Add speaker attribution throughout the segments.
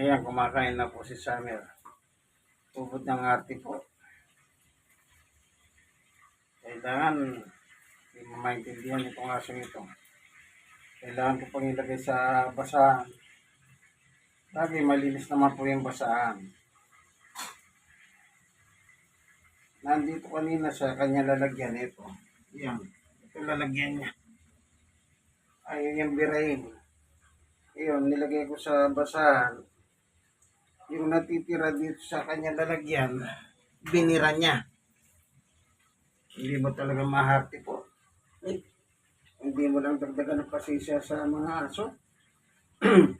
Speaker 1: Ayan, kumakain na po si Summer. Tubod ng arte po. Kailangan, hindi mo maintindihan itong asong ito. Kailangan ko pang ilagay sa basahan. Lagi malinis naman po yung basahan. Nandito kanina sa kanya lalagyan ito. Yan. Ito lalagyan niya. Ay, yung birain. Iyon, nilagay ko sa basahan. Yung natitira dito sa kanya lalagyan, binira niya. Hindi mo talaga mahati po. Eh, hindi mo lang dagdagan ng pasisya sa mga aso.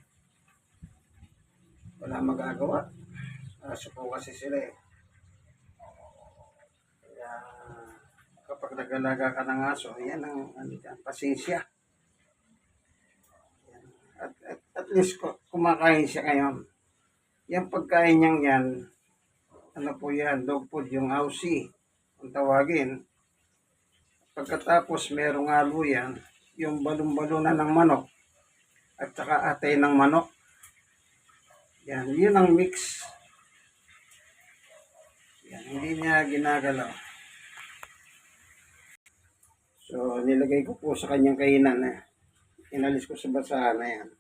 Speaker 1: Wala magagawa. Aso po kasi sila eh. Kaya kapag nagalaga ka ng aso, yan ang ano dyan, pasensya. At, at, at least ku- kumakain siya ngayon. Yung pagkain niyang yan, ano po yan, dog food, yung aussie, kung tawagin. Pagkatapos merong halo yan, yung balong-balunan ng manok, at saka atay ng manok. Yan, yun ang mix. Yan, hindi niya ginagalaw. So, nilagay ko po sa kanyang kainan na inalis ko sa basahan na yan.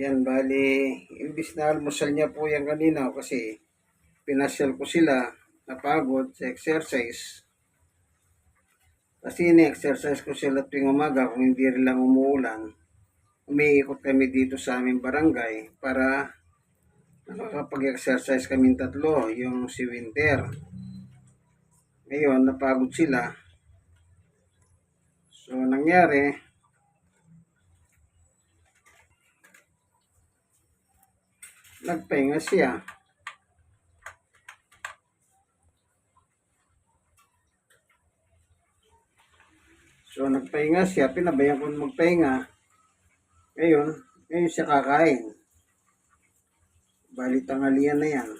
Speaker 1: Yan, bali, imbis na almusal niya po yan kanina kasi pinasyal ko sila napagod sa exercise. Kasi ini-exercise ko sila tuwing umaga kung hindi rin lang umuulan. Umiikot kami dito sa aming barangay para nakakapag-exercise kami tatlo, yung si Winter. Ngayon, napagod sila. So, nangyari, nagpahinga siya. So, nagpahinga siya, pinabayaan ko magpahinga. Ngayon, ngayon siya kakain. Bali, tangalian na yan.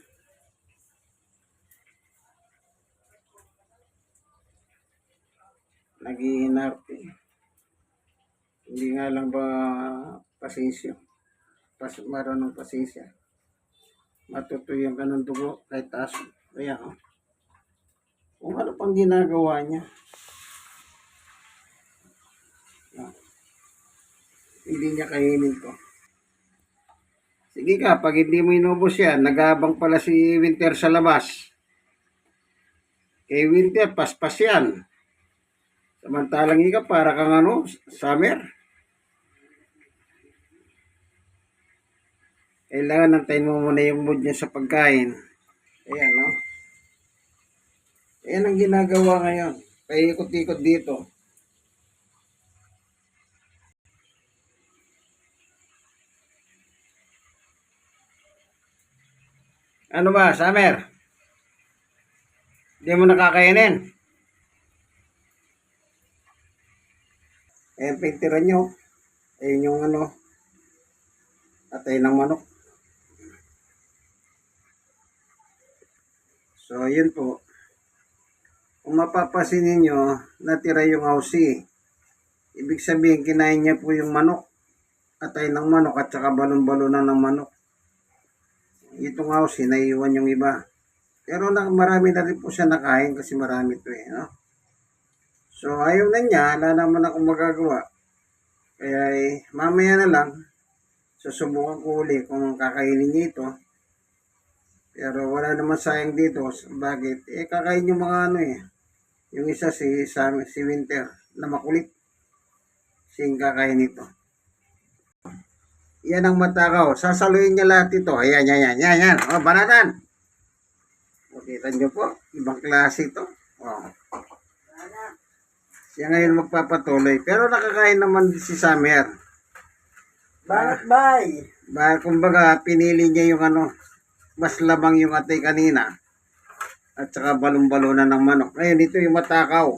Speaker 1: Nag-iinarte. Hindi nga lang ba pasensya. Pas, marunong pasensya matutuyong ka ng dugo kahit taas. Kaya, oh. Kung ano pang ginagawa niya. Ah. Hindi niya kainin ko. Sige ka, pag hindi mo inubos yan, nagabang pala si Winter sa labas. Kay Winter, paspas yan. Samantalang ika, para kang ano, summer. Kailangan nantayin mo muna yung mood niya sa pagkain. Ayan, no? Ayan ang ginagawa ngayon. Paikot-ikot dito. Ano ba, Summer? Hindi mo nakakainin? Ayan, pintiran nyo. Ayan yung ano, atay ng manok. So, yun po. Kung mapapasin ninyo, natira yung aussie. Ibig sabihin, kinain niya po yung manok. atay ng manok at saka balon-balonan ng manok. Itong house, naiiwan yung iba. Pero na, marami na rin po siya nakain kasi marami to eh. No? So ayaw na niya, wala naman akong magagawa. Kaya eh, mamaya na lang, susubukan ko uli kung kakainin niya ito. Pero wala naman sayang dito. Bakit? Eh, kakain yung mga ano eh. Yung isa si, Sam, si Winter na makulit. Siyang kakain ito. Yan ang matakaw. Sasaluin niya lahat ito. Ayan, yan, yan, yan, yan. O, banatan. Makita niyo po. Ibang klase ito. O. Siya ngayon magpapatuloy. Pero nakakain naman si Summer.
Speaker 2: Bakit bay?
Speaker 1: Ba, kumbaga, pinili niya yung ano, mas labang yung atay kanina. At saka balong-balonan ng manok. Ngayon, ito yung matakaw.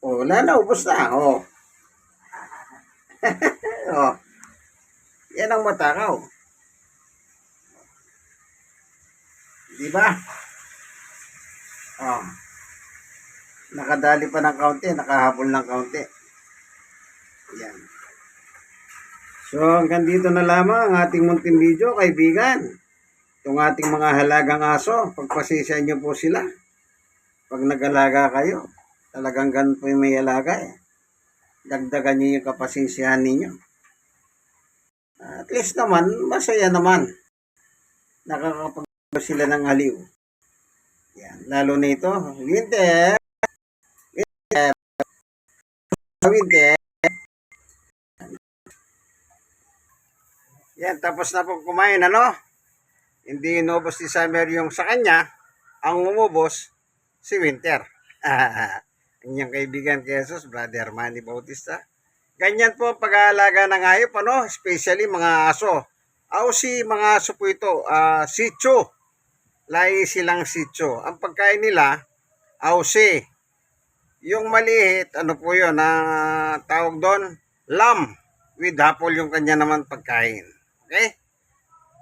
Speaker 1: O, wala na, ubos na. O. o. Yan ang matakaw. Di ba? O. Nakadali pa ng kaunti, nakahabol ng kaunti. Yan. So, hanggang dito na lamang ang ating munting video, kaibigan. Itong ating mga halagang aso, pagpasisya nyo po sila. Pag nag-alaga kayo, talagang ganun po yung may alaga eh. Dagdagan nyo yung kapasisiyahan ninyo. At least naman, masaya naman. Nakakapag sila ng aliw. Yan. Lalo na ito, winter. Winter. Winter. Yan, tapos na po kumain, ano? Hindi inubos ni Summer yung sa kanya. Ang umubos, si Winter. Kanyang kaibigan kay Jesus, Brother Manny Bautista. Ganyan po ang pag-aalaga ng hayop, ano? Especially mga aso. Ausi, mga aso po ito, ah sitso. Lahi silang sitso. Ang pagkain nila, ausi. Yung maliit, ano po yun, na tawag doon, lamb. With hapol yung kanya naman pagkain. Okay?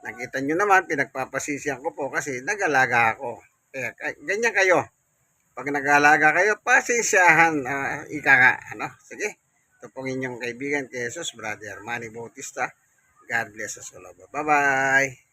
Speaker 1: Nakita nyo naman, pinagpapasisiyan ko po kasi nag-alaga ako. Kaya, kay- ganyan kayo. Pag nag-alaga kayo, pasisyahan, ah, ika nga. Ano? Sige. Ito pong inyong kaibigan Jesus, Brother Manny Bautista. God bless us all. Bye-bye.